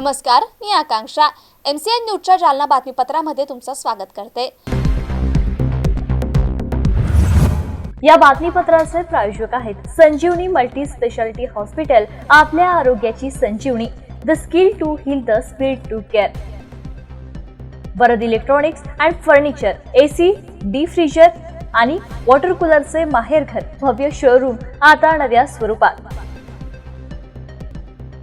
नमस्कार मी Akanksha. M C N न्यूजच्या जालना बातमीपत्रामध्ये तुमचं स्वागत करते. या बातमीपत्राचे प्रायोजक आहेत संजीवनी मल्टी स्पेशालिटी हॉस्पिटल आपल्या आरोग्याची संजीवनी. The skill to heal the speed to care Varad electronics and furniture AC deep freezer आणि वॉटर कूलरचे माहेरघर भव्य शोरूम आता नव्या स्वरूपात.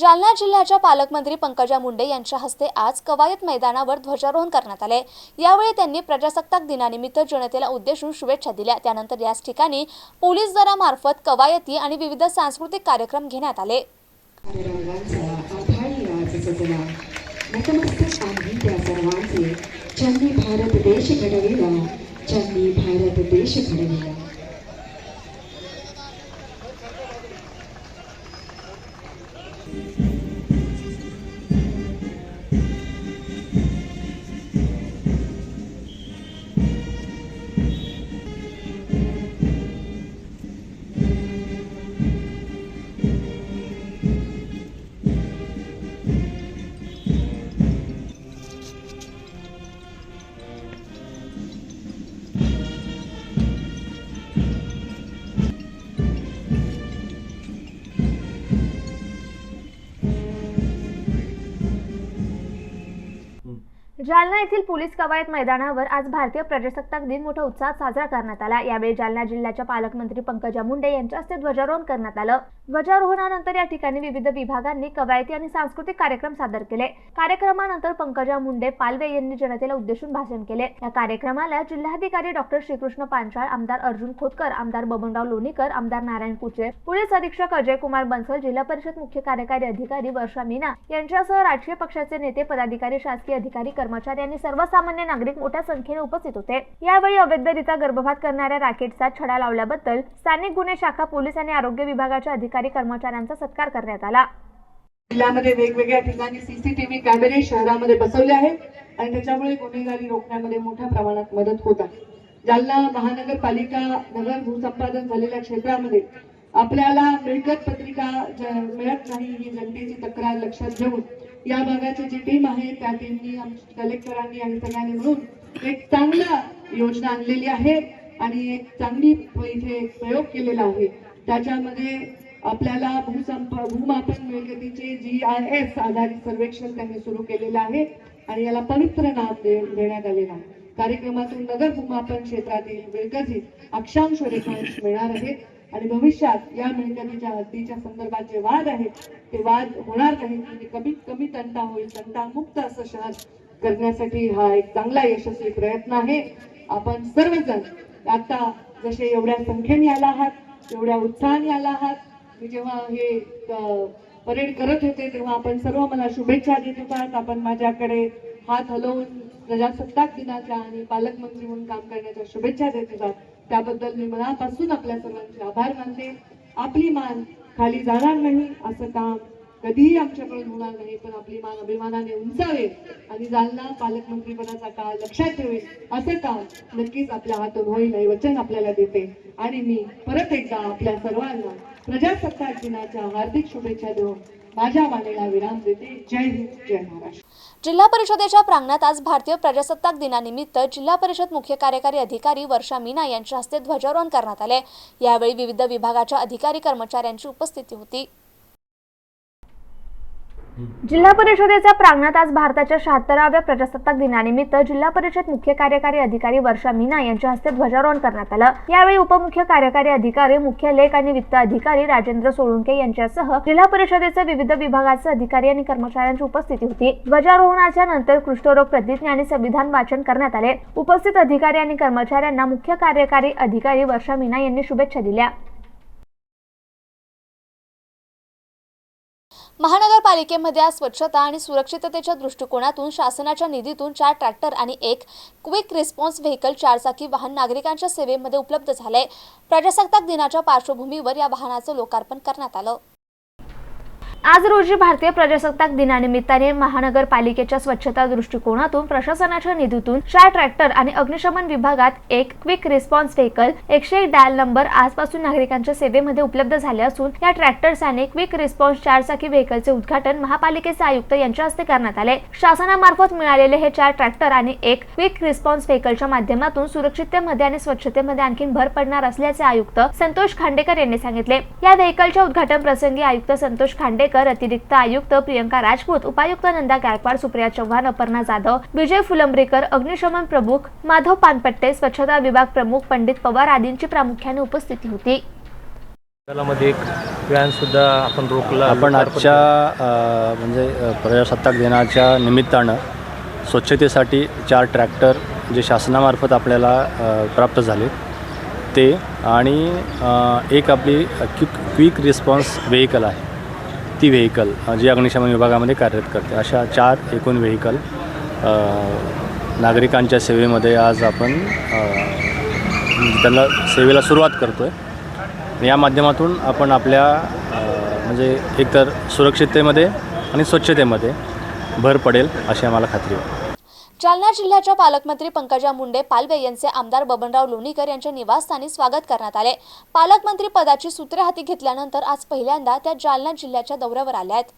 जालना जिल्ह्याच्या पालकमंत्री पंकजा मुंडे यांच्या हस्ते आज कवायत मैदानावर ध्वजारोहण करण्यात आले. यावेळी त्यांनी प्रजासत्ताक दिनानिमित्त जनतेला उद्देशून शुभेच्छा दिल्या. त्यानंतर याच ठिकाणी पोलीस दलामार्फत कवायती आणि विविध सांस्कृतिक कार्यक्रम घेण्यात आले. भारत देश घडविला. जालना येथील पोलीस कवायत मैदानावर आज भारतीय प्रजासत्ताक दिन मोठ्या उत्साहात साजरा करण्यात आला. यावेळी जालना जिल्ह्याच्या पालकमंत्री पंकजा मुंडे यांच्या हस्ते ध्वजारोहण करण्यात आलं. ध्वजारोहणानंतर या ठिकाणी विविध विभागांनी कवायती आणि सांस्कृतिक कार्यक्रम सादर केले. कार्यक्रमानंतर पंकजा मुंडे पालवे यांनी जनतेला उद्देशून भाषण केले. या कार्यक्रमाला जिल्हाधिकारी डॉक्टर श्रीकृष्ण पांचाळ आमदार अर्जुन खोतकर आमदार बबनराव लोणीकर आमदार नारायण कुचे पोलीस अधीक्षक अजय कुमार बन्सल जिल्हा परिषद मुख्य कार्यकारी अधिकारी वर्षा मीना यांच्यासह राजकीय पक्षाचे नेते पदाधिकारी शासकीय अधिकारी कर्मचारी आणि सर्वसामान्य नागरिक मोठ्या संख्येने उपस्थित होते. यावेळी अवैधरित्या गर्भपात करणाऱ्या रॅकेटचा छडा लावल्याबद्दल स्थानिक गुन्हे शाखा पोलीस आणि आरोग्य विभागाच्या अधिकारी कर्मचाऱ्यांचा सत्कार करण्यात आला. जिल्ह्यामध्ये वेगवेगळ्या ठिकाणी सीसीटीव्ही कॅमेरे शहरामध्ये बसवले आहेत आणि त्याच्यामुळे गुन्हेगारी रोखण्यामध्ये मोठ्या प्रमाणात मदत होत आहे. जालना महानगरपालिका नगर भूसंपादन झालेल्या क्षेत्रामध्ये आपल्याला मिळकत पत्रिका मिळत नाही ही जनतेची तक्रार लक्षात घेऊन या भागाची जी टीम आहे त्या टीमनी कलेक्टरांनी आणि सगळ्यांनी मिळून एक चांगला योजना आणलेली आहे आणि एक चांगली इथे प्रयोग केलेला आहे. त्याच्यामध्ये आपल्याला भूसंप भूमापन मिळकतीचे जी आय एस आधारित सर्वेक्षण त्यांनी सुरू केलेलं आहे आणि याला पवित्र नाव दे- देण्यात आलेलं आहे. कार्यक्रमातून नगर भूमापन क्षेत्रातील विकसित अक्षांश रेखांश मिळणार आहेत आणि भविष्यात या मिळकतीच्या हद्दीच्या संदर्भात जे वाद आहेत ते वाद होणार नाहीत. म्हणजे कमीत कमी तंटा होईल तंटामुक्त असं शहर करण्यासाठी हा एक चांगला यशस्वी प्रयत्न आहे. आपण सर्वजण आता जसे एवढ्या संख्येने आला आहात एवढ्या उत्साहाने आला आहात मी जेव्हा हे परेड करत होते तेव्हा आपण सर्व मला शुभेच्छा देत होतात आपण माझ्याकडे हात हलवून प्रजासत्ताक दिनाच्या आणि पालकमंत्री म्हणून काम करण्याच्या शुभेच्छा देत होतात त्याबद्दल मी मनापासून आपल्या सर्वांचे आभार मानते. आपली मान खाली जाणार नाही असं काम कधीही आमच्याकडून होणार नाही पण आपली मान अभिमानाने उंचावे आणि जालना पालकमंत्रीपदाचा काळ लक्षात ठेवेल असं काम नक्कीच आपल्या हातून होईल हे वचन आपल्याला देते. आणि मी परत एकदा आपल्या सर्वांना प्रजासत्ताक दिनाच्या हार्दिक शुभेच्छा देऊन माझ्या मानेला विराम देते. जय हिंद जय महाराष्ट्र. जिल्हा परिषदेच्या प्रांगणात आज भारतीय प्रजासत्ताक दिनानिमित्त जिल्हा परिषद मुख्य कार्यकारी अधिकारी वर्षा मीना यांच्या हस्ते ध्वजारोहण करण्यात आले. यावेळी विविध विभागाच्या अधिकारी कर्मचाऱ्यांची उपस्थिती होती. जिल्हा परिषदेच्या प्रांगणात आज भारताच्या शहात्तराव्या प्रजासत्ताक दिनानिमित्त जिल्हा परिषद मुख्य कार्यकारी अधिकारी वर्षा मीना यांच्या हस्ते ध्वजारोहण करण्यात आलं. यावेळी उपमुख्य कार्यकारी अधिकारी मुख्य लेख आणि वित्त अधिकारी राजेंद्र सोळुंके यांच्यासह जिल्हा परिषदेचे विविध विभागाचे अधिकारी आणि कर्मचाऱ्यांची उपस्थिती होती. ध्वजारोहणाच्या नंतर कुष्ठरोग प्रतिज्ञा आणि संविधान वाचन करण्यात आले. उपस्थित अधिकारी आणि कर्मचाऱ्यांना मुख्य कार्यकारी अधिकारी वर्षा मीना यांनी शुभेच्छा दिल्या. महानगरपालिकेमध्ये आज स्वच्छता आणि सुरक्षिततेच्या दृष्टिकोनातून शासनाच्या निधीतून चार ट्रॅक्टर आणि एक क्विक रिस्पॉन्स व्हेकल चारचाकी वाहन नागरिकांच्या सेवेमध्ये उपलब्ध झाले प्रजासत्ताक दिनाच्या पार्श्वभूमीवर या वाहनाचं लोकार्पण करण्यात आलं. आज रोजी भारतीय प्रजासत्ताक दिनानिमित्ताने महानगरपालिकेच्या स्वच्छता दृष्टिकोनातून प्रशासनाच्या निधीतून चार ट्रॅक्टर आणि अग्निशमन विभागात एक क्विक रिस्पॉन्स व्हेकल एकशे एक डायल नंबर आजपासून नागरिकांच्या सेवेमध्ये उपलब्ध झाले असून या ट्रॅक्टर्स आणि क्विक रिस्पॉन्स चारचाकी व्हेकलचे उद्घाटन महापालिकेचे आयुक्त यांच्या हस्ते करण्यात आले. शासनामार्फत मिळालेले हे चार ट्रॅक्टर आणि एक क्विक रिस्पॉन्स व्हेकलच्या माध्यमातून सुरक्षिततेमध्ये आणि स्वच्छतेमध्ये आणखी भर पडणार असल्याचे आयुक्त संतोष खांडेकर यांनी सांगितले. या व्हेकलच्या उद्घाटन प्रसंगी आयुक्त संतोष खांडेकर अतिरिक्त आयुक्त प्रियंका राजपूत उपायुक्त नंदा गायकवाड सुप्रिया चव्हाण अपर्णा जाधव विजय फुलंब्रेकर अग्निशमन प्रमुख माधव पानपट्टे स्वच्छता विभाग प्रमुख पंडित पवार आदींची प्रामुख्याने उपस्थिती होती. एक सुद्धा आपण रोखला. आपण आजच्या म्हणजे प्रजासत्ताक दिनाच्या निमित्तानं स्वच्छतेसाठी चार ट्रॅक्टर जे शासनामार्फत आपल्याला प्राप्त झाले. ते आणि एक आपली क्विक क्विक रिस्पॉन्स व्हेकल आहे. ती व्हेकल जी अग्निशमन विभागामध्ये कार्यरत करते. अशा चार एकूण व्हेकल नागरिकांच्या सेवेमध्ये आज आपण त्यांना सेवेला सुरुवात करतो आहे या माध्यमातून आपण आपल्या म्हणजे एकतर सुरक्षिततेमध्ये आणि स्वच्छतेमध्ये भर पडेल अशी आम्हाला खात्री आहे. जालना जिल्ह्याच्या पालकमंत्री पंकजा मुंडे पालवे यांचे आमदार बबनराव लोणीकर यांच्या निवासस्थानी स्वागत करण्यात आले. पालकमंत्री पदाची सूत्रे हाती घेतल्यानंतर आज पहिल्यांदा त्या जालना जिल्ह्याच्या दौऱ्यावर आल्या आहेत.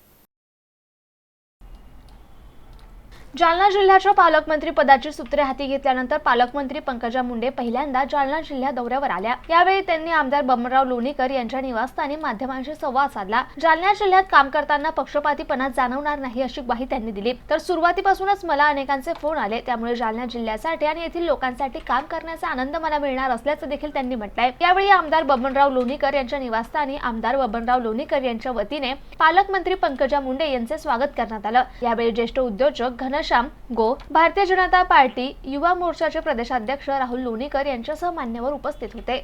जालना जिल्ह्याच्या पालकमंत्री पदाची सूत्रे हाती घेतल्यानंतर पालकमंत्री पंकजा मुंडे पहिल्यांदा जालना जिल्ह्या दौऱ्यावर आल्या. यावेळी त्यांनी आमदार बमराव लोणीकर यांच्या निवासस्थानी माध्यमांशी संवाद साधला. जालना जिल्ह्यात काम करताना पक्षपातीपणा जाणवणार नाही अशी ग्वाही त्यांनी दिली. तर सुरुवातीपासूनच मला अनेकांचे फोन आले. त्यामुळे जालना जिल्ह्यासाठी आणि येथील लोकांसाठी काम करण्याचा आनंद मला मिळणार असल्याचं देखील त्यांनी म्हटलंय. यावेळी आमदार बबनराव लोणीकर यांच्या निवासस्थानी आमदार बबनराव लोणीकर यांच्या वतीने पालकमंत्री पंकजा मुंडे यांचे स्वागत करण्यात आलं. यावेळी ज्येष्ठ उद्योजक घन घनश्याम गो भारतीय जनता पार्टी युवा मोर्चाचे प्रदेशाध्यक्ष राहुल लोणीकर यांच्यासह मान्यवर उपस्थित होते.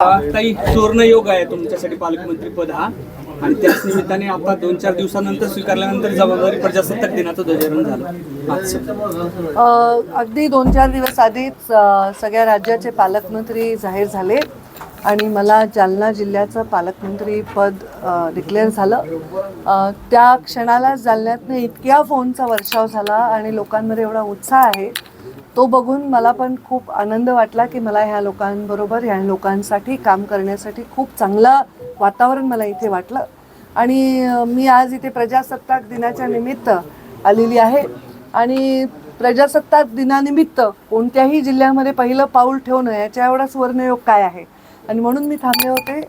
काही सुवर्ण योग आहे तुमच्यासाठी पालकमंत्री पद हा. आणि त्याच निमित्ताने आता दोन चार दिवसानंतर स्वीकारल्यानंतर जबाबदारी प्रजासत्ताक दिनाचं ध्वजारोहण झालं. अगदी दोन चार दिवस आधीच अ, सगळ्या राज्याचे पालकमंत्री जाहीर झाले. आणि मला जालना जिल्ह्याचं पालकमंत्री पद डिक्लेअर झालं. त्या क्षणाला जालन्यातनं इतक्या फोनचा वर्षाव झाला आणि लोकांमध्ये एवढा उत्साह आहे तो बघून मला पण खूप आनंद वाटला की मला ह्या लोकांबरोबर ह्या लोकांसाठी काम करण्यासाठी खूप चांगलं वातावरण मला इथे वाटलं. आणि मी आज इथे प्रजासत्ताक दिनाच्या निमित्त आलेली आहे. आणि प्रजासत्ताक दिनानिमित्त कोणत्याही जिल्ह्यामध्ये पहिलं पाऊल ठेवणं याच्या एवढा सुवर्णयोग काय आहे? आणि म्हणून मी थांबले होते.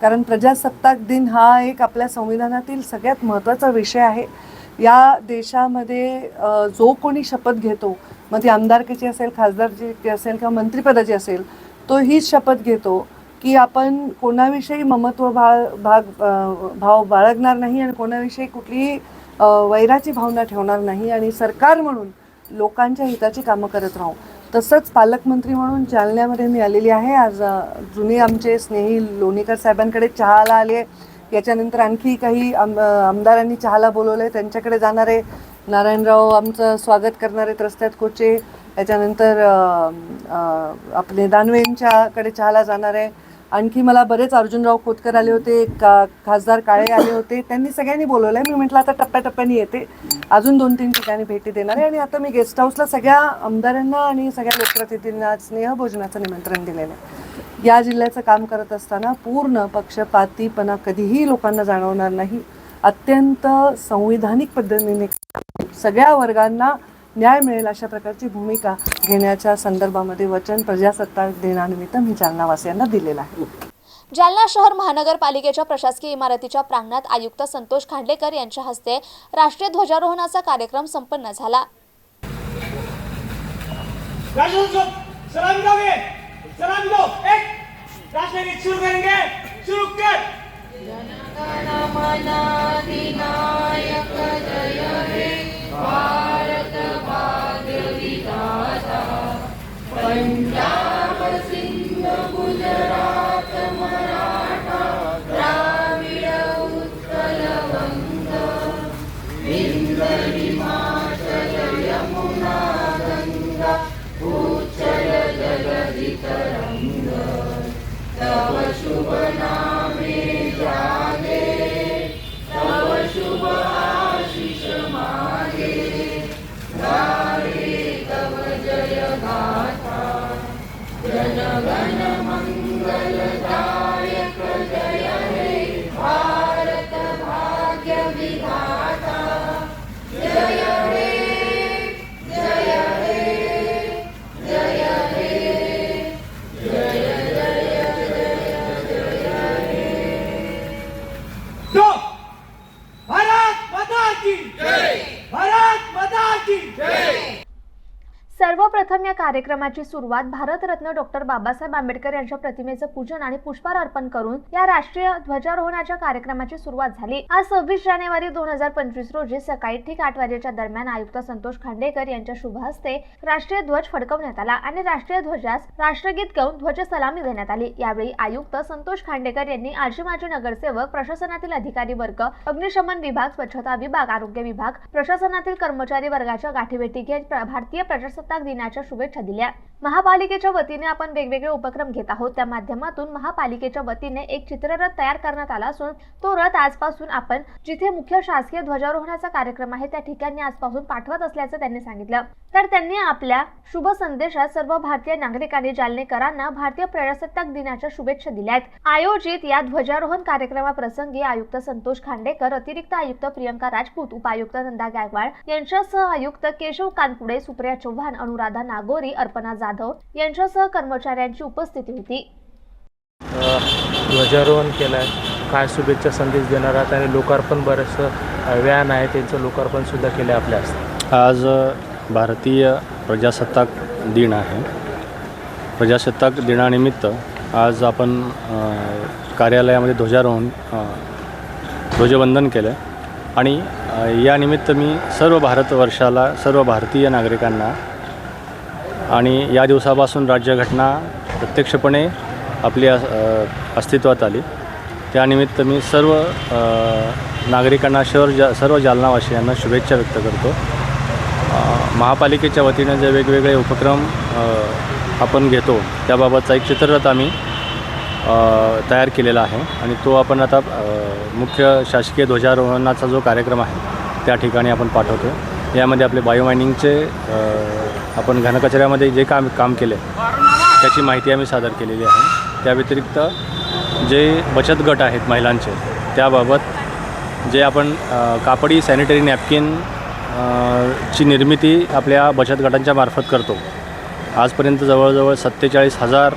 कारण प्रजासत्ताक दिन हा एक आपल्या संविधानातील सगळ्यात महत्त्वाचा विषय आहे. या देशामध्ये जो कोणी शपथ घेतो म्हणजे मग ती आमदारकीची असेल खासदारची असेल किंवा मंत्रिपदाची असेल तो हीच शपथ घेतो की आपण कोणाविषयी ममत्व भाळ भाग भाव बाळगणार नाही आणि कोणाविषयी कुठलीही वैराची भावना ठेवणार नाही आणि सरकार म्हणून लोकांच्या हिताची कामं करत राहू. तसंच पालकमंत्री म्हणून जालन्यामध्ये मी आलेली आहे. आज जुने आमचे स्नेही लोणीकर साहेबांकडे चहाला आले याच्यानंतर आणखी काही आम आमदारांनी चहाला बोलवलं आहे त्यांच्याकडे जाणारे नारायणराव आमचं स्वागत करणारे रस्त्यात कोचे. त्याच्यानंतर आपले दानवेंच्याकडे चहाला जाणार आहे आणखी मला बरेच अर्जुनराव खोतकर आले होते का खासदार काळे आले होते त्यांनी सगळ्यांनी बोलवलं आहे मी म्हटलं आता टप्प्याटप्प्याने येते. अजून दोन तीन ठिकाणी भेटी देणार आहे आणि आता मी गेस्ट हाऊसला सगळ्या आमदारांना आणि सगळ्या लोकप्रतिनिधींना स्नेहभोजनाचं निमंत्रण दिलेलं आहे. या जिल्ह्याचं काम करत असताना पूर्ण पक्षपातीपणा कधीही लोकांना जाणवणार नाही. अत्यंत संविधानिक पद्धतीने सगळ्या वर्गांना न्याय मिळेल अशा प्रकारची भूमिका घेण्याच्या संदर्भामध्ये वचन प्रजासत्ताक दिनानिमित्त मी जालनावासियांना दिलेलं आहे. जालना शहर महानगरपालिकेच्या प्रशासकीय इमारतीच्या प्रांगणात आयुक्त संतोष खांडेकर यांच्या हस्ते राष्ट्रीय ध्वजारोहणाचा कार्यक्रम संपन्न झाला. शुरू कर. सर्वप्रथम या कार्यक्रमाची सुरुवात भारतरत्न डॉक्टर बाबासाहेब आंबेडकर यांच्या प्रतिमेचं पूजन आणि पुष्पहार अर्पण करून या राष्ट्रीय ध्वजारोहणाच्या कार्यक्रमाची सुरुवात झाली. आज सव्वीस जानेवारी दोन हजार पंचवीस रोजी सकाळी ठीक आठ वाजेच्या दरम्यान आयुक्त संतोष खांडेकर यांच्या शुभ हस्ते राष्ट्रीय ध्वज फडकवण्यात आला आणि राष्ट्रीय ध्वजास राष्ट्रगीत गाऊन ध्वज सलामी देण्यात आली. यावेळी आयुक्त संतोष खांडेकर यांनी आजी माजी नगरसेवक प्रशासनातील अधिकारी वर्ग अग्निशमन विभाग स्वच्छता विभाग आरोग्य विभाग प्रशासनातील कर्मचारी वर्गाच्या गाठीभेटी घेत भारतीय प्रजासत्ताक दिनाच्या शुभेच्छा दिल्या. महापालिकेच्या वतीने आपण वेगवेगळे उपक्रम घेत आहोत. त्या माध्यमातून महापालिकेच्या वतीने एक चित्ररथ तयार करण्यात आला असून तो रथ आजपासून आपण जिथे मुख्य शासकीय ध्वजारोहणाचा कार्यक्रम आहे त्या ठिकाणी आजपासून पाठवत असल्याचं त्यांनी सांगितलं. तर त्यांनी आपल्या शुभ संदेशात सर्व भारतीय नागरिकांनी जालनेकरांना भारतीय प्रजासत्ताक दिनाच्या शुभेच्छा दिल्या आहेत. आयोजित या ध्वजारोहण कार्यक्रमाप्रसंगी आयुक्त संतोष खांडेकर अतिरिक्त आयुक्त प्रियंका राजपूत उपायुक्त नंदा गायकवाड यांच्यासह आयुक्त केशव कानपुडे सुप्रिया चव्हाण अनुराधा नागोरी अर्पणा जाधव यांच्यासह कर्मचाऱ्यांची उपस्थिती होती. ध्वजारोहण केलं काय शुभेच्छा संदेश देणार आहात? आणि लोकार्पण बरंचसं व्यान आहे. त्यांचं लोकार्पणसुद्धा केलं आपल्या आज अ, भारतीय प्रजासत्ताक दिन आहे. प्रजासत्ताक दिनानिमित्त आज आपण कार्यालयामध्ये ध्वजारोहण ध्वजवंदन केलं. आणि यानिमित्त मी सर्व भारतवर्षाला सर्व भारतीय नागरिकांना आणि या दिवसापासून राज्यघटना प्रत्यक्षपणे आपली अस्तित्वात आली. त्यानिमित्त मी सर्व नागरिकांना शहर जा सर्व जालनावासियांना शुभेच्छा व्यक्त करतो. महापालिकेच्या वतीनं जे वेगवेगळे उपक्रम आपण घेतो त्याबाबतचा एक चित्ररथ आम्ही तयार केलेला आहे. आणि तो आपण आता मुख्य शासकीय ध्वजारोहणाचा जो कार्यक्रम आहे त्या ठिकाणी आपण पाठवतो यामध्ये आपले बायोमायनिंगचे आपण घनकचऱ्यामध्ये जे काम काम केले त्याची माहिती आम्ही सादर केलेली आहे. त्या व्यतिरिक्त जे बचत गट आहेत महिलांचे त्याबाबत जे आपण कापडी सॅनिटरी नॅपकिन ची निर्मिती आपल्या बचत गटांच्या मार्फत करतो. आजपर्यंत जवळजवळ सत्तेचाळीस हजार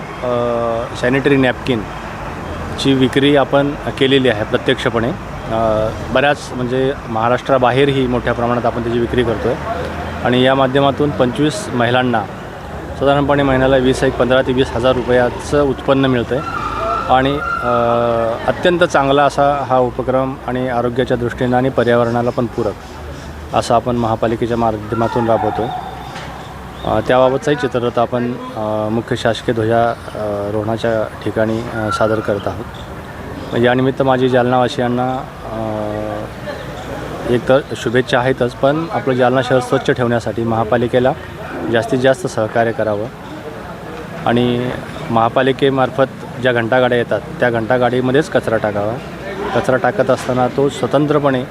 सॅनिटरी नॅपकिनची विक्री आपण केलेली आहे प्रत्यक्षपणे. बऱ्याच म्हणजे महाराष्ट्राबाहेरही मोठ्या प्रमाणात आपण त्याची विक्री करतो आहे आणि या माध्यमातून पंचवीस महिलांना साधारणपणे महिन्याला वीस एक पंधरा ते वीस हजार रुपयाचं उत्पन्न मिळतं आहे आणि अत्यंत चांगला असा हा उपक्रम आणि आरोग्याच्या दृष्टीनं आणि पर्यावरणाला पण पूरक. असं आपण महापालिकेच्या माध्यमातून राबवतो त्याबाबतचाही चित्ररथ आपण मुख्य शासकीय ध्वजारोहणाच्या रोहणाच्या ठिकाणी सादर करत आहोत. म्हणजे यानिमित्त माझी जालनावासियांना एक तर शुभेच्छा आहेतच पण आपलं जालना शहर स्वच्छ ठेवण्यासाठी महापालिकेला जास्तीत जास्त सहकार्य करावं. आणि महापालिकेमार्फत ज्या घंटागाड्या येतात त्या घंटागाडीमध्येच कचरा टाकावा. कचरा टाकत असताना तो स्वतंत्रपणे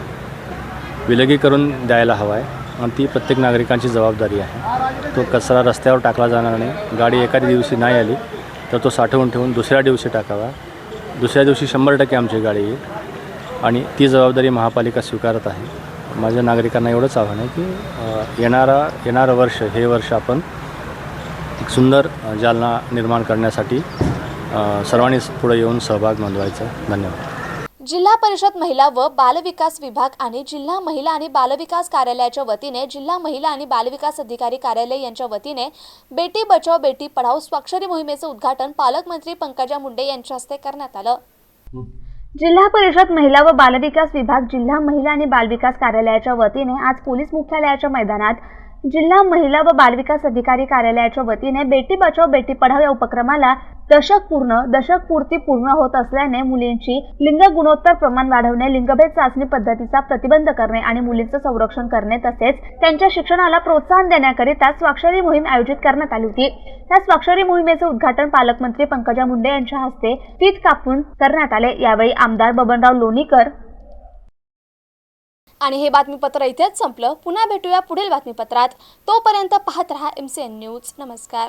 विलगीकरण द्यायला हवा आहे. आणि ती प्रत्येक नागरिकांची जबाबदारी आहे. तो कचरा रस्त्यावर टाकला जाणार नाही. गाडी एखाद्या दिवशी नाही आली तर तो साठवून ठेवून दुसऱ्या दिवशी टाकावा. दुसऱ्या दिवशी शंभर टक्के आमची गाडी येईल. आणि ती जबाबदारी महापालिका स्वीकारत आहे. माझ्या नागरिकांना एवढंच आव्हान आहे की येणारा येणारं वर्ष हे वर्ष आपण एक सुंदर जालना निर्माण करण्यासाठी सर्वांनीच पुढे येऊन सहभाग नोंदवायचा. धन्यवाद. जिल्हा परिषद महिला व बालविकास विभाग आणि जिल्हा महिला आणि बालविकास कार्यालयाच्या वतीने जिल्हा महिला आणि बालविकास अधिकारी कार्यालय यांच्या वतीने बेटी बचाव बेटी पढाव स्वाक्षरी मोहिमेचं उद्घाटन पालकमंत्री पंकजा मुंडे यांच्या हस्ते करण्यात आलं. जिल्हा परिषद महिला व बालविकास विभाग जिल्हा महिला आणि बालविकास कार्यालयाच्या वतीने आज पोलीस मुख्यालयाच्या मैदानात जिल्हा महिला व बालविकास अधिकारी कार्यालयाच्या वतीने बेटी बचाव बेटी पढाव या उपक्रमाला दशक पूर्ण दशक पूर्ती पूर्ण होत असल्याने मुलींची लिंग गुणोत्तर प्रमाण वाढवणे लिंगभेद चाचणी पद्धतीचा प्रतिबंध करणे आणि मुलींचं संरक्षण करणे तसेच त्यांच्या शिक्षणाला प्रोत्साहन देण्याकरिता स्वाक्षरी मोहीम आयोजित करण्यात आली होती. या स्वाक्षरी मोहिमेचे उद्घाटन पालकमंत्री पंकजा मुंडे यांच्या हस्ते फीत कापून करण्यात आले. यावेळी आमदार बबनराव लोणीकर आणि हे बातमीपत्र इथेच संपलं. पुन्हा भेटूया पुढील बातमीपत्रात. तोपर्यंत पाहत रहा एम सी एन न्यूज नमस्कार.